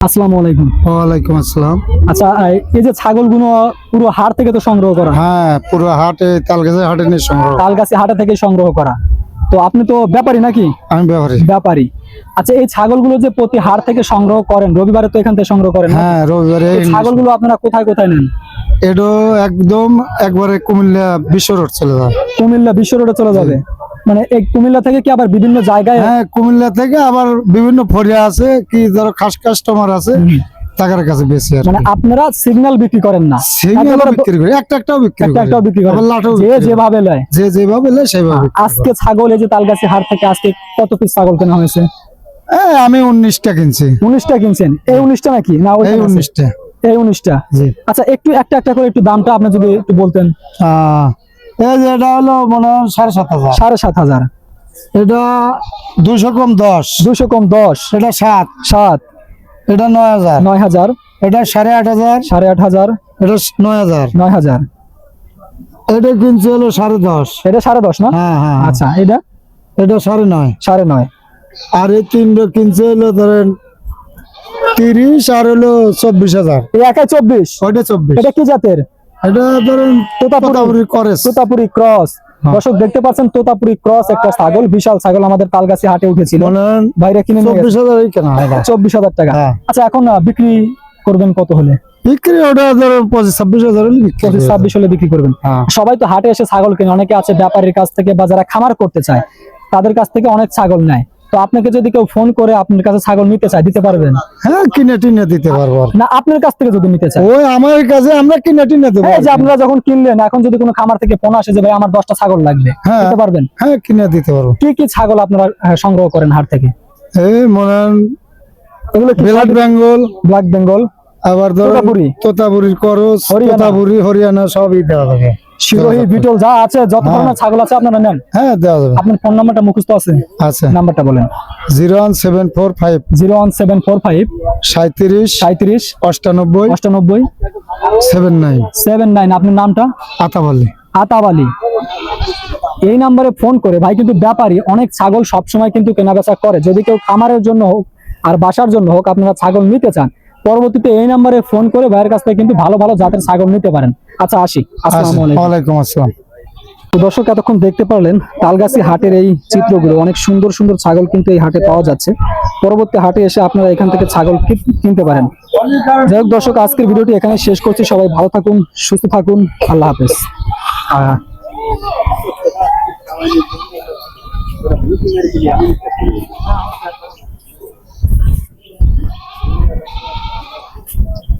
আসসালামু আলাইকুম। ওয়ালাইকুম আসসালাম। আচ্ছা এই- যে ছাগলগুলো পুরো হাট থেকে তো সংগ্রহ করা? হ্যাঁ পুরো হাটে তালগাছের হাটে নিয়ে সংগ্রহ। তালগাছি হাটে থেকে সংগ্রহ করা। তো আপনি তো ব্যাপারী নাকি? আমি ব্যবহারী ব্যাপারী। আচ্ছা এই ছাগলগুলো যে প্রতি হাট থেকে সংগ্রহ করেন রবিবারে তো এখান থেকে সংগ্রহ করেন হ্যাঁ রবিবারে ছাগলগুলো আপনারা কোথায় কোথায় নেন? এটা একদম একবারে কুমিল্লা বিশ্ব রোড চলে যায়। কুমিল্লা বিশ্ব রোডে চলে যাবে? মানে এই কুমিল্লা থেকে কি আবার বিভিন্ন জায়গায় হ্যাঁ কুমিল্লা থেকে আবার বিভিন্ন ফরিয়া আছে কি ধরো খাস কাস্টমার আছে কাছে বেশি আর মানে আপনারা সিগন্যাল বিক্রি করেন না। একেবারে বিক্রি করি একটা একটাও বিক্রি একটা একটাও বিক্রি করেন। আবার লাঠও যে যেভাবে লয়। যে যেভাবে নেয় সেভাবে আজকে ছাগল এই যে তালগাছি হাট থেকে আজকে কত পিস ছাগল কেনা হয়েছে? এই আমি উনিশটা কিনছি। উনিশটা কিনছেন। এই উনিশটা নাকি? না আছে? উনিশটা। এই উনিশটা? জি। আচ্ছা একটু একটা একটা করে একটু দামটা আপনি যদি একটু বলতেন। আহ, এই যে এটা হলো মনে হয় সাড়ে সাত হাজার। সাড়ে সাত হাজার। এটা দুশো কম দশ। দুশো কম দশ। এটা সাত। সাত। এটা নয় হাজার। নয় হাজার। এটা সাড়ে আট হাজার। সাড়ে আট হাজার। এটা নয় হাজার। নয় হাজার। এটা কিনছে হলো সাড়ে দশ। এটা সাড়ে দশ না? হ্যাঁ হ্যাঁ আচ্ছা এটা? এটা সাড়ে নয়। সাড়ে নয়। আর এই তিনটা কিনছে হলো ধরেন তিরিশ আর হলো চব্বিশ হাজার। একাই চব্বিশ। ওইটা চব্বিশ। এটা কি জাতের? এটা ধরেন তোতাপুরি। তোতাপুরি তোতাপুরি ক্রস দর্শক দেখতে পাচ্ছেন তোতাপুরি ক্রস একটা ছাগল বিশাল ছাগল আমাদের তালগাছি হাটে উঠেছিল। মনে বাইরে কিনে নিয়ে চব্বিশ হাজার কেনা চব্বিশ হাজার টাকা। হ্যাঁ। আচ্ছা এখন বিক্রি করবেন কত হলে? বিক্রি ওটা ধরেন পঁচিশ ছাব্বিশ হাজার পঁচিশ ছাব্বিশ হলে বিক্রি করবেন। হ্যাঁ। সবাই তো হাটে এসে ছাগল কিনে। অনেকে আছে ব্যাপারীর কাছ থেকে বা যারা খামার করতে চায় তাদের কাছ থেকে অনেক ছাগল নেয়। তো আপনাকে যদি কেউ ফোন করে আপনার কাছে ছাগল নিতে চায় দিতে পারবেন? হ্যাঁ কিনে টিনে দিতে পারব। না আপনার কাছ থেকে যদি নিতে চায়। ওই আমার কাছে আমরা কিনে টিনে দেবো এই যে আপনারা যখন কিনলেন এখন যদি কোনো খামার থেকে ফোন আসে যে ভাই আমার দশটা ছাগল লাগবে হ্যাঁ। দিতে পারবেন? হ্যাঁ কিনে দিতে পারব। কি কি ছাগল আপনারা সংগ্রহ করেন হাট থেকে? এই মনে এগুলো কি ব্লাড বেঙ্গল ব্ল্যাক বেঙ্গল আবার ধরো তোতাপুরি। করস। তোতাপুরি হরিয়ানা সবই দেওয়া যাবে। শিরোহী বিটল যা আছে যত হ্যাঁ। ধরনের ছাগল আছে আপনারা নেন। হ্যাঁ দেওয়া যাবে। আপনার ফোন নাম্বারটা মুখস্থ আছে? আচ্ছা নাম্বারটা বলেন। Zero one seven four five. Zero one seven four five. সাঁত্রিশ সাঁত্রিশ অষ্টানব্বই। অষ্টানব্বই। Seven nine. সেভেন নাইন আপনার নামটা? আতাবল্লি আতাবালি। এই নাম্বারে ফোন করে ভাই কিন্তু ব্যাপারী অনেক ছাগল সবসময় কিন্তু কেনাবেচা করে। যদি কেউ খামারের জন্য হোক আর বাসার জন্য হোক আপনারা ছাগল নিতে চান পরবর্তীতে এই নাম্বারে ফোন করে ভাইয়ের কাছ থেকে কিন্তু ভালো ভালো জাতের ছাগল নিতে পারেন। আচ্ছা আসি আসসালামু আলাইকুম। আসসালাম। তো দর্শক এতক্ষণ দেখতে পারলেন তালগাছি হাটের এই চিত্রগুলো অনেক সুন্দর সুন্দর ছাগল কিন্তু এই হাটে পাওয়া যাচ্ছে। পরবর্তী হাটে এসে আপনারা এখান থেকে ছাগল কিনতে পারেন। যাই হোক দর্শক আজকের ভিডিওটি এখানে শেষ করছি। সবাই ভালো থাকুন সুস্থ থাকুন। আল্লাহ হাফেজ। আহ,